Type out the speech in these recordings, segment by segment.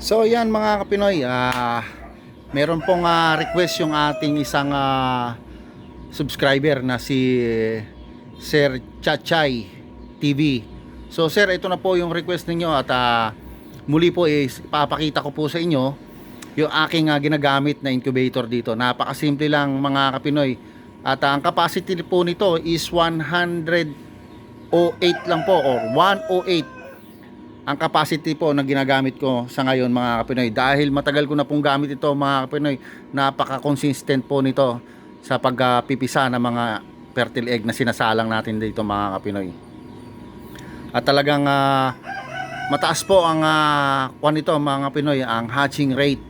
So yan mga kapinoy, ah meron pong ah, request yung ating isang ah, subscriber na si Sir Chachay TV. So sir, ito na po yung request ninyo at ah, muli po is papakita ko po sa inyo yung aking ah, ginagamit na incubator dito. Napakasimple lang mga kapinoy. At ah, ang capacity po nito is 108 lang po or 108 ang capacity po na ginagamit ko sa ngayon mga kapinoy dahil matagal ko na pong gamit ito mga kapinoy napaka-consistent po nito sa pagpipisa ng mga fertile egg na sinasalang natin dito mga kapinoy. At talagang ah, mataas po ang uh, kwan nito mga kapinoy ang hatching rate.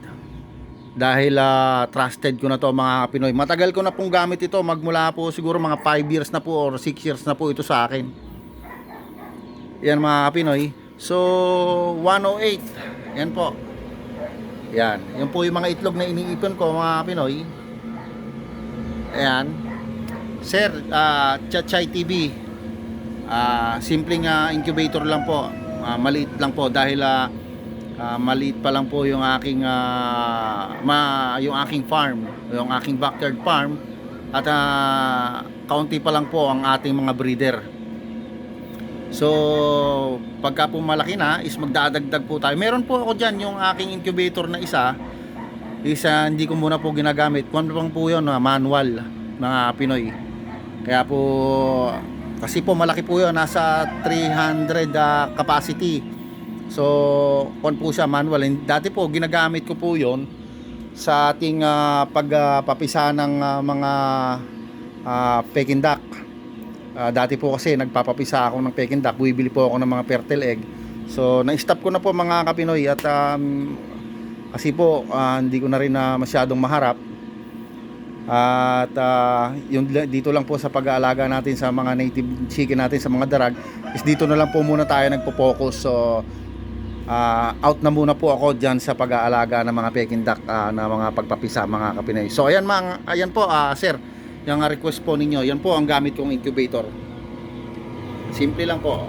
Dahil ah, trusted ko na to mga kapinoy. Matagal ko na pong gamit ito magmula po siguro mga 5 years na po or 6 years na po ito sa akin. Yan mga kapinoy So, 108. Yan po. Yan. Yan po yung mga itlog na iniipon ko, mga Pinoy. Ayan. Sir, uh, Chachay TV. Ah, simpleng ah, incubator lang po. Ah, maliit lang po dahil ah, ah, maliit pa lang po yung aking ah, ma, yung aking farm, yung aking backyard farm at ah, kaunti pa lang po ang ating mga breeder. So, pagka po malaki na, is magdadagdag po tayo. Meron po ako dyan, yung aking incubator na isa, isa hindi ko muna po ginagamit. Kung ano pang po yun, ah, manual, mga Pinoy. Kaya po, kasi po malaki po yun, nasa 300 ah, capacity. So, kung po siya manual. And Dati po, ginagamit ko po yun sa ating ah, pagpapisa ng ah, mga ah, Peking duck. Ah, dati po kasi nagpapapisa ako ng Peking duck, bumibili po ako ng mga fertile egg. So, na-stop ko na po mga kapinoy at um, kasi po ah, hindi ko na rin na masyadong maharap. At ah, yung dito lang po sa pag-aalaga natin sa mga native chicken natin sa mga darag is dito na lang po muna tayo nagpo-focus. So, ah, out na muna po ako diyan sa pag-aalaga ng mga Peking duck ah, na mga pagpapisa mga kapinoy. So, ayan mga ayan po ah, sir yung request po ninyo, yan po ang gamit kong incubator. Simple lang po.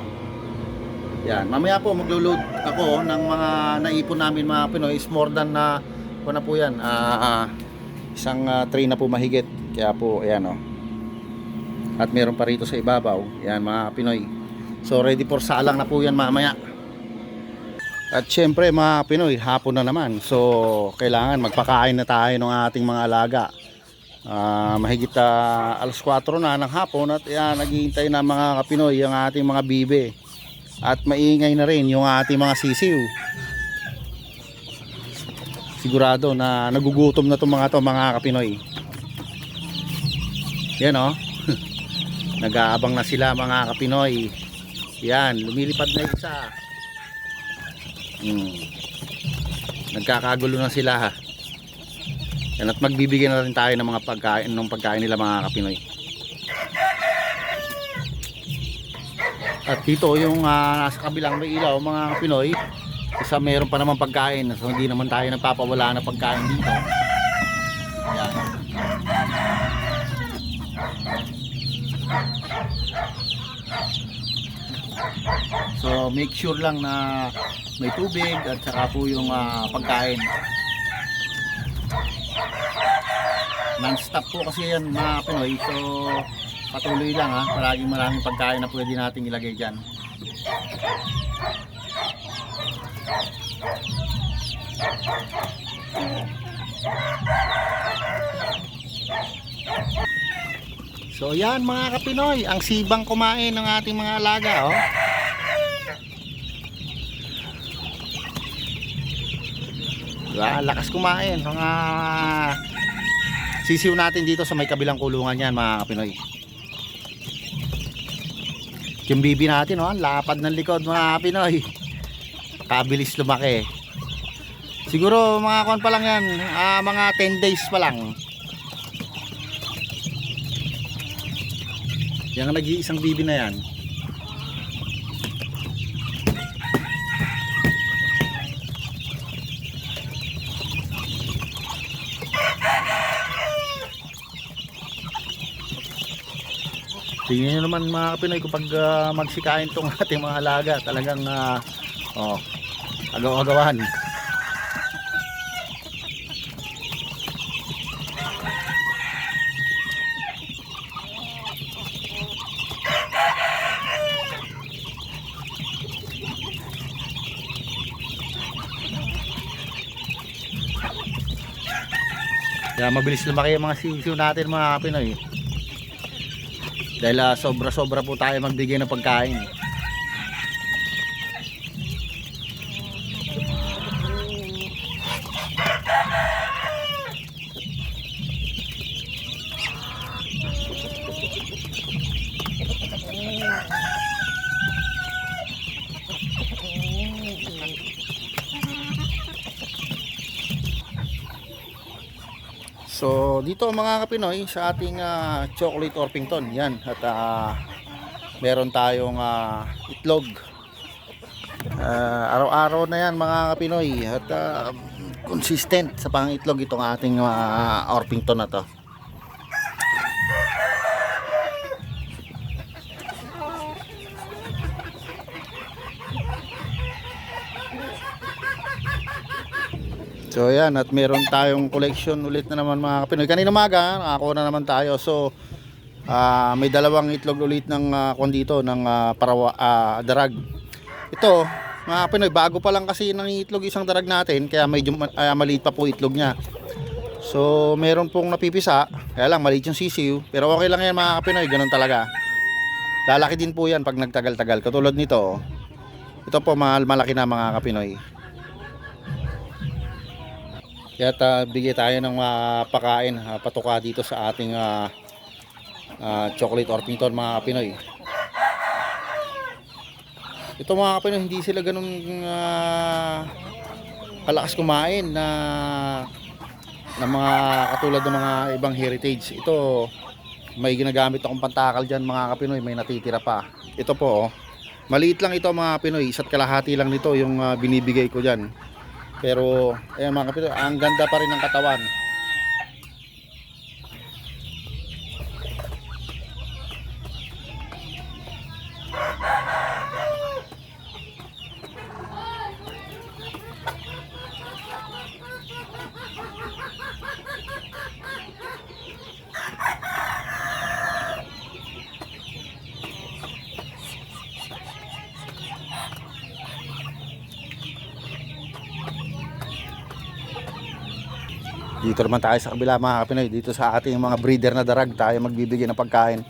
Yan, mamaya po maglo-load ako ng mga naipon namin mga Pinoy is more than na uh, na po yan. ah, ah, isang ah, tray na po mahigit. Kaya po, ayan oh. At meron pa rito sa ibabaw. Yan mga Pinoy. So ready for salang na po yan mamaya. At syempre mga Pinoy, hapon na naman. So kailangan magpakain na tayo ng ating mga alaga. Ah, mahigit ah, alas 4 na ng hapon at yan, naghihintay na mga kapinoy ang ating mga bibe. At maingay na rin yung ating mga sisiw. Sigurado na nagugutom na itong mga to mga kapinoy. Yan oh. Nag-aabang na sila mga kapinoy. Yan, lumilipad na isa. Hmm. Nagkakagulo na sila ha. Yan, at magbibigyan na rin tayo ng mga pagkain ng pagkain nila mga kapinoy. At dito yung ah, nasa kabilang may ilaw mga kapinoy, isa meron pa naman pagkain. So hindi naman tayo nagpapawala ng pagkain dito. Yan. So make sure lang na may tubig at saka po yung ah, pagkain. Non-stop po kasi yan mga Pinoy. So patuloy lang ha? Palaging maraming pagkain na pwede nating ilagay dyan. So yan mga kapinoy ang sibang kumain ng ating mga alaga oh. Diba? lakas kumain mga sisiw natin dito sa may kabilang kulungan yan mga kapinoy yung bibi natin oh, lapad ng likod mga kapinoy kabilis lumaki. Siguro mga kon pa lang yan ah, mga 10 days pa lang. Yan ang nag-iisang bibi na yan Tingnan nyo naman mga kapinoy kapag uh, ah, magsikain tong ating mga halaga talagang uh, oh, agaw-agawan. Kaya mabilis lumaki ang mga sisiw natin mga Pinoy. Dahil ah, sobra-sobra po tayo magbigay ng pagkain. So dito mga kapinoy sa ating ah, chocolate Orpington. Yan at ah, meron tayong ah, itlog. Ah, araw-araw na yan mga kapinoy at ah, consistent sa pangitlog itong ating ah, Orpington na to So yan at meron tayong collection ulit na naman mga kapinoy. Kanina umaga nakakuha na naman tayo. So ah, may dalawang itlog ulit ng uh, dito ng ah, parawa ah, darag. Ito mga kapinoy bago pa lang kasi ng itlog isang darag natin kaya medyo ah, maliit pa po itlog niya. So meron pong napipisa kaya lang maliit yung sisiw pero okay lang yan mga kapinoy ganun talaga. Lalaki din po yan pag nagtagal-tagal katulad nito. oh. Ito po mahal malaki na mga kapinoy. Kaya ta, bigay tayo ng mga pakain, ah, patuka dito sa ating ah, ah, chocolate Orpington mga Pinoy. Ito mga Pinoy, hindi sila ganun ah, kalakas kumain na na mga katulad ng mga ibang heritage. Ito may ginagamit akong pantakal dyan mga Kapinoy, may natitira pa. Ito po, oh, maliit lang ito mga Pinoy, isa't kalahati lang nito yung ah, binibigay ko dyan. Pero, ayan mga kapito, ang ganda pa rin ng katawan. Dito naman tayo sa kabila mga kapinoy. Dito sa ating mga breeder na darag tayo magbibigay ng pagkain.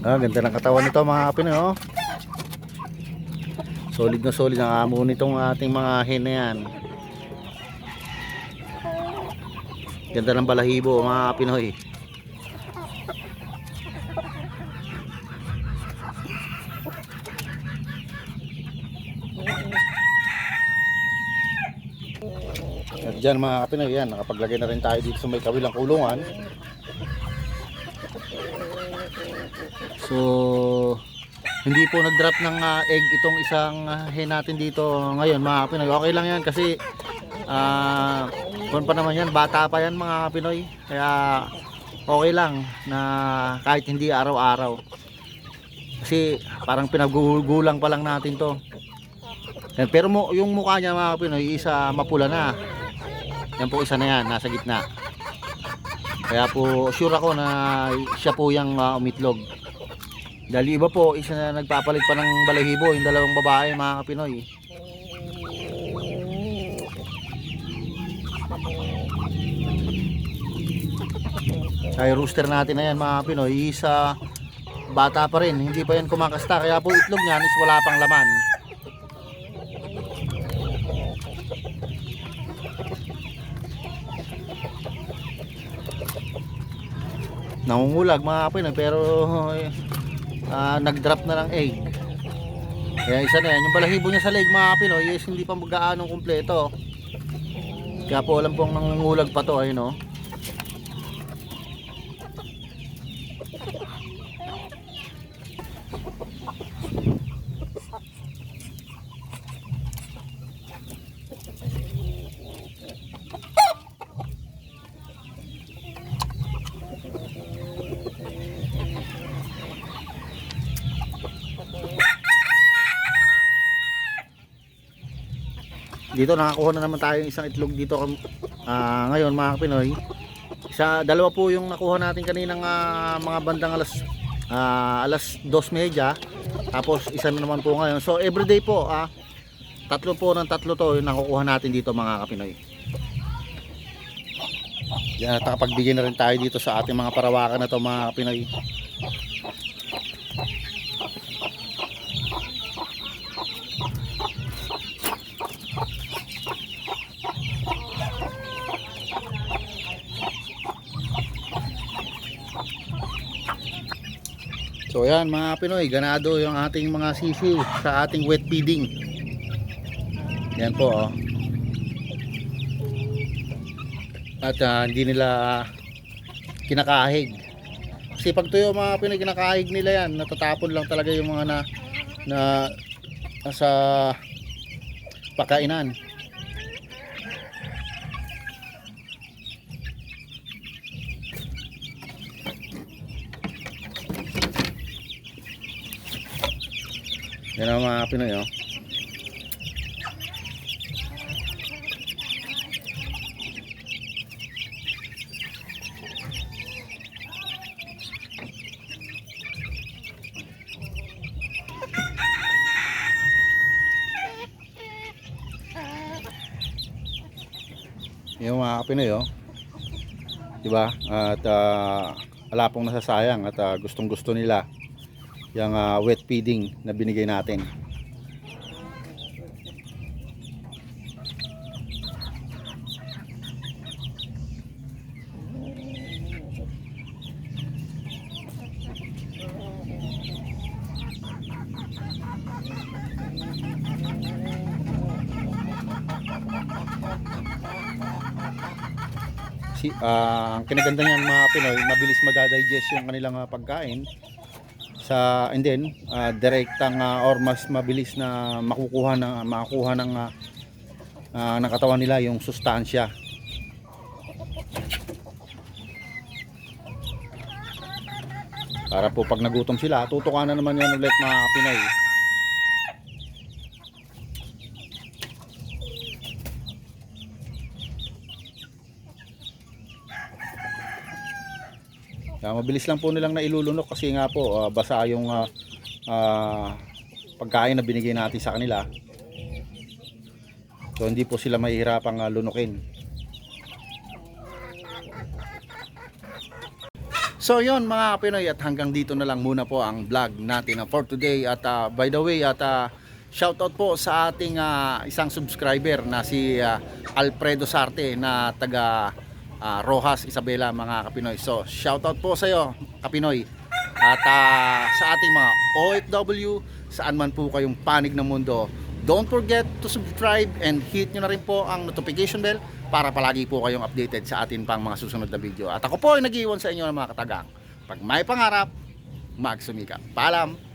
Ah, ganda ng katawan nito mga kapinoy oh. Solid na solid ang amo nitong ating mga hen na yan. Ganda ng balahibo mga kapinoy. At dyan mga kapinoy yan, nakapaglagay na rin tayo dito sa may kabilang kulungan. So, hindi po nag-drop ng ah, egg itong isang ah, hen natin dito ngayon mga Pinoy. Okay lang yan kasi uh, pa naman yan, bata pa yan mga Pinoy. Kaya okay lang na kahit hindi araw-araw. Kasi parang pinagugulang pa lang natin to. Yan, pero mo, yung mukha niya mga Pinoy, isa mapula na. Yan po isa na yan, nasa gitna. Kaya po sure ako na siya po yung ah, umitlog. Dahil iba po, isa na nagpapalit pa ng balahibo, yung dalawang babae mga Pinoy. Ay rooster natin na yan mga Pinoy, isa bata pa rin, hindi pa yan kumakasta. Kaya po itlog niyan is wala pang laman. Nangungulag mga Pinoy pero ah, nag-drop na ng egg. Kaya isa na yan. Yung balahibo niya sa leg mga Pinoy is hindi pa gaano kumpleto. Kaya po alam pong nangungulag pa to ayun oh. Dito nakakuha na naman tayo ng isang itlog dito ah, ngayon mga Pinoy. Isa, dalawa po yung nakuha natin kaninang ah, mga bandang alas ah, alas 2:30. Tapos isa na naman po ngayon. So everyday po ah tatlo po ng tatlo to yung nakukuha natin dito mga Kapinoy. Yan nakapagbigay na rin tayo dito sa ating mga parawakan na to mga Kapinoy. So yan mga Pinoy, ganado yung ating mga sisiw sa ating wet feeding. Yan po oh. At ah, hindi nila kinakahig. Kasi pag tuyo mga Pinoy kinakahig nila yan, natatapon lang talaga yung mga na na nasa pakainan. Yan ang mga Pinoy oh. Yung mga Pinoy oh. 'Di ba? At ah, wala nasasayang at ah, gustong-gusto nila yung ah, wet feeding na binigay natin. Si, ah, ang kinaganda niyan mga Pinoy, mabilis madadigest yung kanilang ah, pagkain sa and then uh, direktang ah, or mas mabilis na makukuha ng makukuha ng ah, ah, ng katawan nila yung sustansya. Para po pag nagutom sila, tutukan na naman yan ulit mga Pinoy. Mabilis lang po nilang nailulunok kasi nga po ah, basa yung ah, ah, pagkain na binigay natin sa kanila. So hindi po sila mahihirapang ah, lunukin. So yon mga Pinoy at hanggang dito na lang muna po ang vlog natin ah, for today at ah, by the way at uh, shoutout po sa ating ah, isang subscriber na si ah, Alfredo Sarte na taga ah, Rojas Isabela mga Kapinoy. So shoutout po sa iyo Kapinoy at ah, sa ating mga OFW saan man po kayong panig ng mundo. Don't forget to subscribe and hit nyo na rin po ang notification bell para palagi po kayong updated sa atin pang mga susunod na video. At ako po ay nag-iwan sa inyo ng mga katagang. Pag may pangarap, magsumika. Paalam!